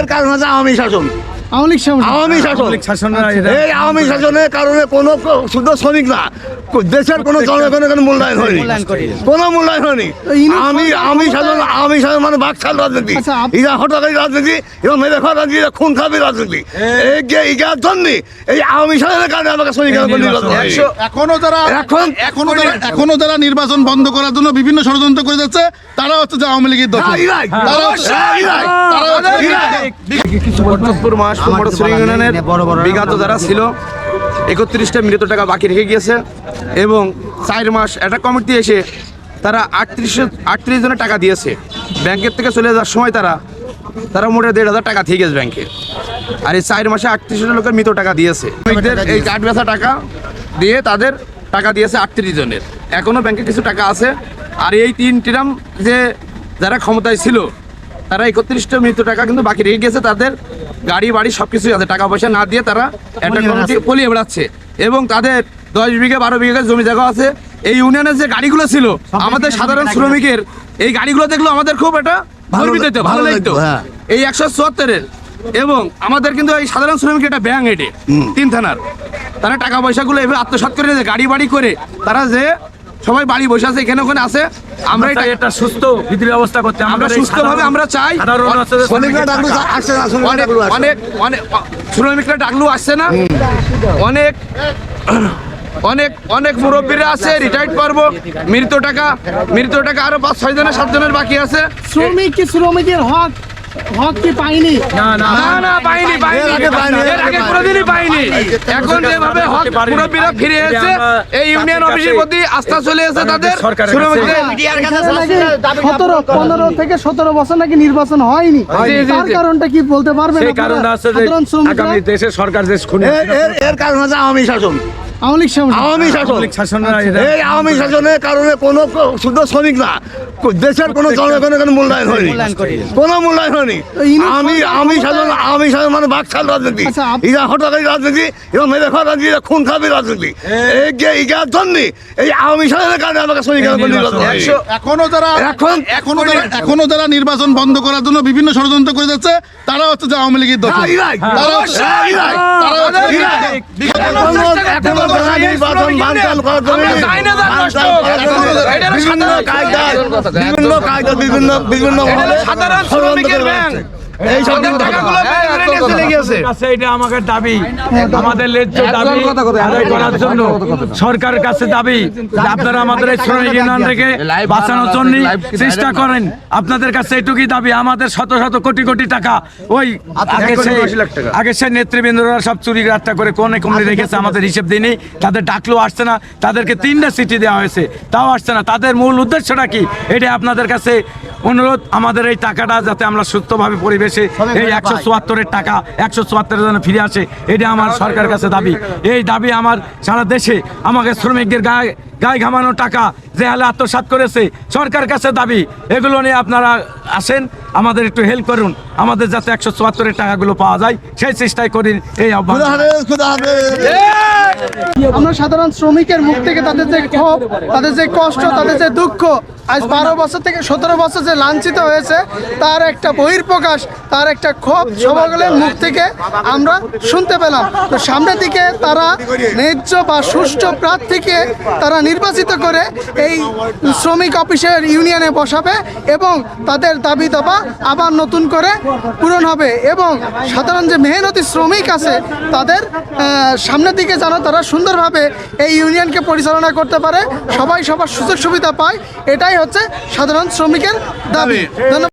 এর কারণ হচ্ছে আওয়ামী শাসন। আওয়ামী শাসন। আওয়ামী শাসন এই আওয়ামী শাসনের কারণে কোনো ক- শুদ্ধ শ্রমিক না দেশের কোনো জনগণের কোনো মূল্যায়ন হয়নি কোনো মূল্যায়ন হয়নি আমি আমি শাসন আমি শাসন মানে বাকশাল রাজনীতি আচ্ছা, ইরা হটাকারী রাজনীতি এবং মেরে রাজনীতি খুন খাবি রাজনীতি এই ইগার জন্য এই আওয়ামী শাসনের কারণে আমাকে শ্রমিক নির্বাচন এখনও যারা এখন এখনও যারা এখনও যারা নির্বাচন বন্ধ করার জন্য বিভিন্ন ষড়যন্ত্র করে যাচ্ছে তারা হচ্ছে যে আওয়ামী লীগের দল হ্যাঁ, তারা হচ্ছে- হ্যাঁ। পঁচাত্তর মাস মোটর শ্রমিক ইউনিয়নের বিগত যারা ছিল একত্রিশটা মৃত টাকা বাকি রেখে গিয়েছে এবং চার মাস একটা কমিটি এসে তারা আটত্রিশ আটত্রিশ জনের টাকা দিয়েছে। ব্যাংকের থেকে চলে যাওয়ার সময় তারা তারা মোটে দেড় হাজার টাকা থেকে গেছে ব্যাংকে। আর এই চার মাসে আটত্রিশ জন লোকের মৃত টাকা দিয়েছে। এই কাঠ বেচা টাকা দিয়ে তাদের টাকা দিয়েছে আটত্রিশ জনের। এখনও ব্যাংকে কিছু টাকা আছে। আর এই তিন টিরাম যে যারা ক্ষমতায় ছিল তারা একত্রিশটা মৃত টাকা কিন্তু বাকি রেখে গেছে তাদের গাড়ি বাড়ি সব কিছুই আছে। টাকা পয়সা না দিয়ে তারা একটা কমিটি পলিয়ে বেড়াচ্ছে। এবং তাদের দশ বিঘা বারো বিঘা জমি জায়গা আছে। এই ইউনিয়নের যে গাড়িগুলো ছিল আমাদের সাধারণ শ্রমিকের এই গাড়িগুলো দেখল আমাদের খুব একটা ভালো গর্বিত হতো, ভালো লাগতো। হ্যাঁ। এই একশো চুয়াত্তরের। এবং আমাদের কিন্তু এই সাধারণ শ্রমিকের একটা ব্যাংক এটে তিন থানার। তারা টাকা পয়সাগুলো এভাবে আত্মসাৎ করে গাড়ি বাড়ি করে তারা যে সবাই বাড়ি বসে আছে এখানে ওখানে আছে। আমরা এটা সুস্থ বিধি ব্যবস্থা করতে আমরা সুস্থভাবে আমরা চাই। শ্রমিকরা ডাকলো আসছে না অনেক ডাকলো। অনেক অনেক শ্রমিকরা ডাকলেও আসছে না? অনেক অনেক অনেক মুরব্বীরা আছে রিটায়ার্ড পারব। মৃত টাকা মৃত টাকা আরও পাঁচ ছয় জনের সাত জনের বাকি আছে। শ্রমিক কি শ্রমিকের হক? হক কি পাইনি? না না। না না পাইনি পাইনি। এর আগে পাইনি, এর এর আগে আগে কোনোদিনই পাইনি। এখন যেভাবে হক মুরব্বীরা ফিরে এসেছে এই ইউনিয়ন অফিসের প্রতি আস্থা চলে এসেছে তাদের সরকারের কাছে- শ্রমিকদের সতেরো পনেরো থেকে সতেরো বছর নাকি নির্বাচন হয়নি। তার কারণটা কি বলতে পারবেন সেই যে আগামী সরকার যে খুনি এর- এর- এর কারণ হচ্ছে আওয়ামী শাসন। আওয়ামী শাসন। আওয়ামী শাসন। আওয়ামী লীগ শাসনরা এটা- এই আওয়ামী শাসনের কারণে কোনো ক- শুদ্ধ শ্রমিক না। দেশের কোনো জনগণের কোনো মূল্যায়ন হয়নি। কোনো মূল্যায়ন হয়নি। আমি আমি শাসন আমি শাসন মানে বাকশাল রাজনীতি। আচ্ছা, ইরা হটাকারী রাজনীতি এবং মেরে খাওয়া রাজনীতি খুন খাবি রাজনীতি। এই যে ইগার জন্য এই আওয়ামী শাসনের কারণে আমাকে শ্রমিক নির্বাচন এখনও যারা এখন এখনও যারা এখনও যারা নির্বাচন বন্ধ করার জন্য বিভিন্ন ষড়যন্ত্র করে যাচ্ছে তারা হচ্ছে যে আওয়ামী লীগের দল হ্যাঁ, তারা নির্বাচন বানচাল করার জন্য বিভিন্ন কায়দা বিভিন্ন কায়দা বিভিন্ন বিভিন্ন। এই সব গিয়েছে কাছে এটা আমাদের দাবি। আমাদের ন্যায্য দাবি আদায় করার জন্য সরকারের কাছে দাবি আপনারা আমাদের এই শ্রমিক ইউনিয়ন থেকে বাঁচানোর জন্য চেষ্টা করেন। আপনাদের কাছে এটুকুই দাবি আমাদের শত শত কোটি কোটি টাকা ওই আগে সে- টাকা। আগে সে নেতৃবৃন্দরা সব চুরি রাত্তা করে কোনে কমে রেখেছে আমাদের হিসেব দিনই তাদের ডাকলেও আসছে না তাদেরকে তিনটা সিটি দেওয়া হয়েছে তাও আসছে না তাদের মূল উদ্দেশ্যটা কি? এটা আপনাদের কাছে অনুরোধ আমাদের এই টাকাটা যাতে আমরা সুস্থভাবে পরিবেশে এই একশো চুয়াত্তরের টাকা একশো চুয়াত্তরের জন্য ফিরে আসে এটা আমার সরকারের কাছে দাবি। এই দাবি আমার সারা দেশে আমাকে শ্রমিকদের গায়ে গায়ে ঘামানো টাকা যে হালে আত্মসাৎ করেছে সরকার কাছে দাবি। এগুলো নিয়ে আপনারা আসেন আমাদের একটু হেল্প করুন। আমাদের যাতে একশো চুয়াত্তরের টাকাগুলো পাওয়া যায় সেই চেষ্টাই করি এই আহ্বান। আমরা সাধারণ শ্রমিকের মুখ থেকে তাদের যে ক্ষোভ, তাদের যে কষ্ট, তাদের যে দুঃখ, আজ বারো বছর থেকে সতেরো বছর যে লাঞ্ছিত হয়েছে, তার একটা বহির্প্রকাশ তার একটা ক্ষোভ সকলের মুখ থেকে আমরা শুনতে পেলাম। তো সামনের দিকে তারা ন্যায্য বা সুষ্ঠু প্রার্থীকে তারা নির্বাচিত করে এই শ্রমিক অফিসের ইউনিয়নে বসাবে এবং তাদের দাবি দাবা আবার নতুন করে পূরণ হবে এবং সাধারণ যে মেহনতি শ্রমিক আছে, তাদের সামনের দিকে যেন তারা সুন্দরভাবে এই ইউনিয়নকে পরিচালনা করতে পারে। সবাই সবার সুযোগ সুবিধা পায়। এটাই হচ্ছে সাধারণ শ্রমিকের দাবি। ধন্যবাদ।